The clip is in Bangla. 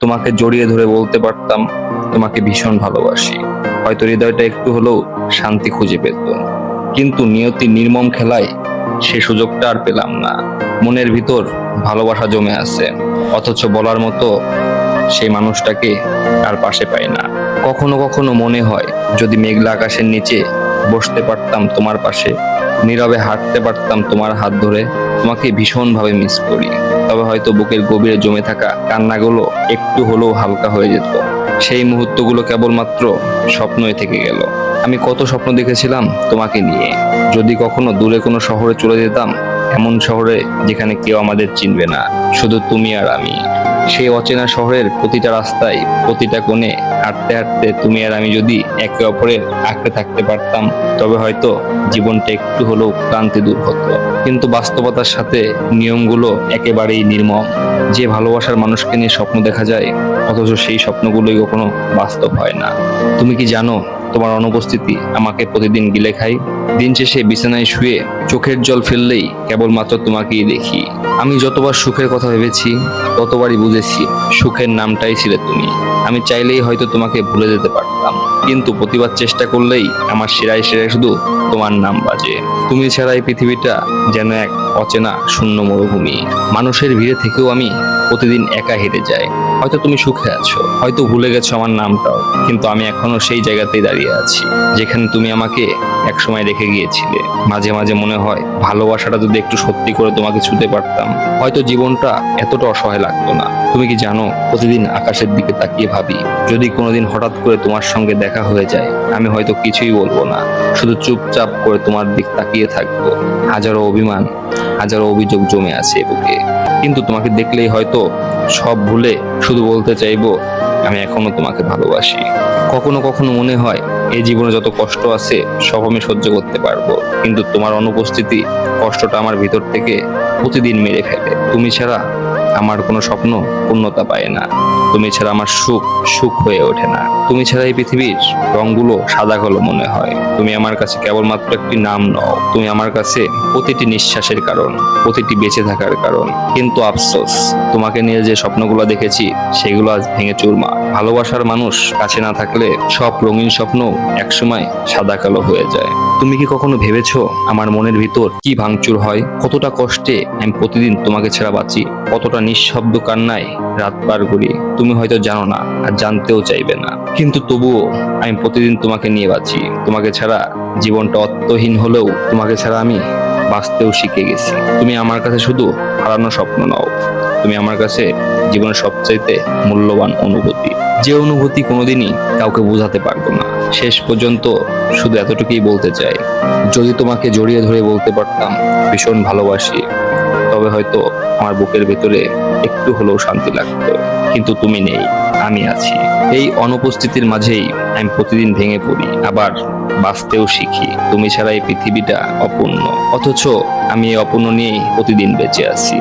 তোমাকে জড়িয়ে ধরে বলতে পারতাম, তোমাকে ভীষণ ভালোবাসি। হয়তো হৃদয়টা একটু হলেও শান্তি খুঁজে পেত। কিন্তু নিয়তি নির্মম খেলায় সে সুযোগটা আর পেলাম না। মনের ভিতর ভালোবাসা জমে আছে। অথচ বলার মতো সেই মানুষটাকে আর পাশে পাই না। কখনো কখনো মনে হয়, যদি মেঘলা আকাশের নিচে বসতে পারতাম তোমার পাশে, নীরবে হাঁটতে পারতাম তোমার হাত ধরে তোমাকে ভীষণভাবে মিস করি। তবে হয়তো বুকের গভীরে জমে থাকা কান্নাগুলো একটু হলেও হালকা হয়ে যেত। সেই মুহূর্তগুলো কেবলমাত্র স্বপ্নই থেকে গেল। আমি কত স্বপ্ন দেখেছিলাম তোমাকে নিয়ে। যদি কখনো দূরে কোনো শহরে চলে যেতাম, এমন শহরে যেখানে কেউ আমাদের চিনবে না, শুধু তুমি আর আমি। সেই অচেনা শহরের প্রতিটা রাস্তায়, প্রতিটা কোণে হাঁটতে হাঁটতে তুমি আর আমি যদি একে অপরের আঁকড়ে থাকতে পারতাম, তবে হয়তো জীবনটা একটু হলেও ক্লান্তি দূর হতো। কিন্তু বাস্তবতার সাথে নিয়মগুলো একেবারেই নির্মম। যে ভালোবাসার মানুষকে নিয়ে স্বপ্ন দেখা যায়, অথচ সেই স্বপ্নগুলোই কখনো বাস্তব হয় না। তুমি কি জানো, তোমার অনুপস্থিতি আমাকে প্রতিদিন গিলে খাই দিন শেষে বিছানায় শুয়ে চোখের জল ফেললেই কেবলমাত্র তোমাকেই দেখি। আমি যতবার সুখের কথা ভেবেছি, ততবারই বুঝেছি সুখের নামটাই ছিলে তুমি। আমি চাইলেই হয়তো তোমাকে ভুলে যেতে পারতাম। কিন্তু প্রতিবার চেষ্টা করলেই আমার সেরাই সেরাই শুধু তোমার নাম বাজে। তুমি ছাড়া এই পৃথিবীটা যেন এক অচেনা শূন্য মরুভূমি। মানুষের ভিড়ে থেকেও আমি প্রতিদিন একা হেঁটে যাই। হয়তো তুমি সুখে আছো, হয়তো ভুলে গেছো আমার নামটাও, কিন্তু আমি এখনও সেই জায়গাতেই দাঁড়িয়ে আছি, যেখানে তুমি আমাকে একসময় রেখে গিয়েছিলে। মাঝে মাঝে মনে হয় ভালোবাসাটা যদি একটু সত্যি করে তোমাকে ছুতে পারতাম, হয়তো জীবনটা এতটা অসহায় লাগতো না। তুমি কি জানো, প্রতিদিন আকাশের দিকে তাকিয়ে ভাবি, যদি কোনোদিন হঠাৎ করে তোমার সঙ্গে দেখা হয়ে যায়, আমি হয়তো কিছুই বলব না, শুধু চুপচাপ করে তোমার দিক তাকিয়ে থাকব। হাজারো অভিমান, হাজারো অভিযোগ জমে আছে বুকে। কিন্তু তোমাকে দেখলেই হয়তো সব ভুলে শুধু বলতে চাইব, আমি এখনও তোমাকে ভালোবাসি। কখনো কখনো মনে হয়, এই জীবনে যত কষ্ট আছে, সব আমি সহ্য করতে পারব। কিন্তু তোমার অনুপস্থিতি কষ্টটা আমার ভিতর থেকে প্রতিদিন মেরে ফেলে। তুমি ছাড়া আমার কোনো স্বপ্ন পূর্ণতা পায় না। তুমি ছাড়া আমার সুখ সুখ হয়ে ওঠে না। তুমি ছাড়া এই পৃথিবীর রংগুলো সাদা কালো মনে হয়। তুমি আমার কাছে কেবলমাত্র একটি নাম নও। তুমি আমার কাছে প্রতিটি নিঃশ্বাসের কারণ, প্রতিটি বেঁচে থাকার কারণ। কিন্তু আফসোস, তোমাকে নিয়ে যে স্বপ্নগুলো দেখেছি, সেগুলো আজ ভেঙে চুরমা ভালোবাসার মানুষ কাছে না থাকলে সব রঙিন স্বপ্ন একসময় সাদা কালো হয়ে যায়। তুমি কি কখনো ভেবেছো আমার মনের ভিতর কি ভাঙচুর হয়? কতটা কষ্টে আমি প্রতিদিন তোমাকে ছাড়া বাঁচি? কতটা নিঃশব্দ কান্নায় রাত পার করি, তুমি হয়তো জানো না আর জানতেও চাইবে না। কিন্তু তবুও আমি প্রতিদিন তোমাকে নিয়ে বাঁচি। তোমাকে ছাড়া জীবনটা অর্থহীন হলেও তোমাকে ছাড়া আমি বাঁচতেও শিখে গেছি। তুমি আমার কাছে শুধু হারানো স্বপ্ন নাও, তুমি আমার কাছে জীবনের সবচাইতে মূল্যবান অনুভূতি। যে অনুভূতি কোনোদিনই কাউকে বোঝাতে পারব না। শেষ পর্যন্ত শুধু এতটুকুই বলতে চাই, যদি তোমাকে জড়িয়ে ধরে বলতে পারতাম ভীষণ ভালোবাসি, তবে হয়তো আমার বুকের ভেতরে একটু হলেও শান্তি লাগতো। কিন্তু তুমি নেই, আমি আছি। এই অনুপস্থিতির মাঝেই আমি প্রতিদিন ভেঙে পড়ি, আবার বাঁচতেও শিখি। তুমি ছাড়া এই পৃথিবীটা অপূর্ণ। অথচ আমি এই অপূর্ণ নিয়েই প্রতিদিন বেঁচে আছি।